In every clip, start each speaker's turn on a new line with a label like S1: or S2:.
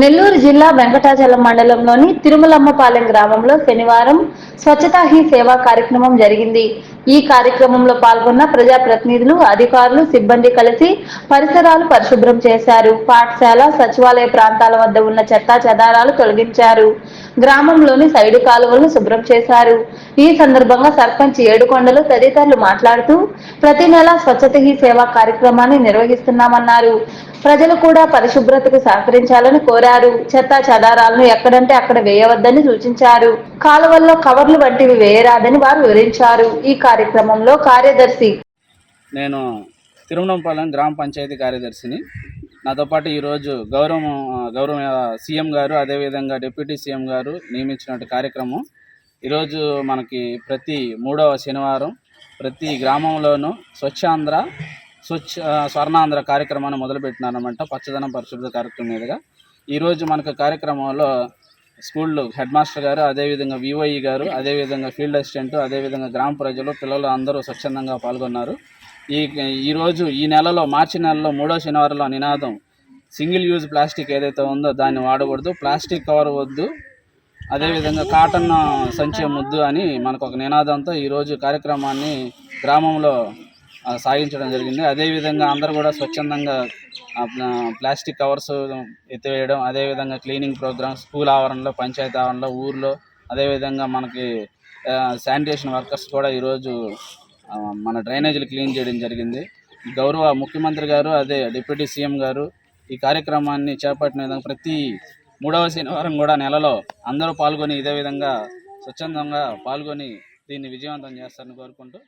S1: నెల్లూరు జిల్లా వెంకటాచలం మండలంలోని తిరుమలమ్మపాలెం గ్రామంలో శనివారం స్వచ్ఛతా హీ సేవా కార్యక్రమం జరిగింది. ఈ కార్యక్రమంలో పాల్గొన్న ప్రజాప్రతినిధులు అధికారులు సిబ్బంది కలిసి పరిసరాలు పరిశుభ్రం చేశారు. పాఠశాల సచివాలయ ప్రాంతాల వద్ద ఉన్న చెత్తా చెదారాలు తొలగించారు. గ్రామంలోని సైడు కాలువలను శుభ్రం చేశారు. ఈ సందర్భంగా సర్పంచ్ ఏడుకొండలు తదితరులు మాట్లాడుతూ ప్రతి నెల స్వచ్ఛత హీ సేవా కార్యక్రమాన్ని నిర్వహిస్తున్నామన్నారు. ప్రజలు కూడా పరిశుభ్రతకు సహకరించాలని కోరారు. చెత్త చెదారాలను ఎక్కడంటే అక్కడ వేయవద్దని సూచించారు. కాలువల్లో కవర్లు వంటివి వేయరాదని వారు వివరించారు. ఈ కార్యక్రమంలో కార్యదర్శి
S2: నేను తిరుమలంపాలెం గ్రామ పంచాయతీ కార్యదర్శిని. నాతో పాటు ఈరోజు గౌరవం గౌరవ సీఎం గారు అదేవిధంగా డిప్యూటీ సీఎం గారు నియమించినటువంటి కార్యక్రమం. ఈరోజు మనకి ప్రతి మూడవ శనివారం ప్రతి గ్రామంలోనూ స్వచ్ఛాంధ్ర స్వచ్ఛ స్వర్ణాంధ్ర కార్యక్రమాన్ని మొదలుపెట్టినారనమాట పచ్చదనం పరిశుభ్రత కార్యక్రమం మీదుగా. ఈరోజు మనకు కార్యక్రమంలో స్కూల్లో హెడ్ మాస్టర్ గారు అదేవిధంగా విఓఈ గారు అదేవిధంగా ఫీల్డ్ అసిస్టెంట్ అదేవిధంగా గ్రామ ప్రజలు పిల్లలు అందరూ స్వచ్ఛందంగా పాల్గొన్నారు. ఈ ఈరోజు ఈ నెలలో మార్చి నెలలో మూడో శనివారంలో నినాదం సింగిల్ యూజ్ ప్లాస్టిక్ ఏదైతే ఉందో దాన్ని వాడకూడదు ప్లాస్టిక్ కవర్ వద్దు అదేవిధంగా కాటన్ సంచి ముద్దు అని మనకు ఒక నినాదంతో ఈరోజు కార్యక్రమాన్ని గ్రామంలో సాగించడం జరిగింది. అదేవిధంగా అందరూ కూడా స్వచ్ఛందంగా ప్లాస్టిక్ కవర్స్ ఎత్తివేయడం అదేవిధంగా క్లీనింగ్ ప్రోగ్రామ్ స్కూల్ ఆవరణలో పంచాయతీ ఆవరణలో ఊర్లో అదేవిధంగా మనకి శానిటేషన్ వర్కర్స్ కూడా ఈరోజు మన డ్రైనేజీలు క్లీన్ చేయడం జరిగింది. గౌరవ ముఖ్యమంత్రి గారు అదే డిప్యూటీ సీఎం గారు ఈ కార్యక్రమాన్ని చేపట్టిన విధంగా ప్రతి మూడవ శనివారం కూడా నెలలో అందరూ పాల్గొని ఇదే విధంగా స్వచ్ఛందంగా పాల్గొని దీన్ని విజయవంతం చేస్తారని కోరుకుంటూ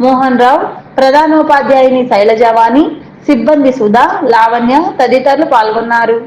S1: మోహన్ రావు ప్రధానోపాధ్యాయుని శైలజవాణి సిబ్బంది సుధా లావణ్య తదితరులు పాల్గొన్నారు.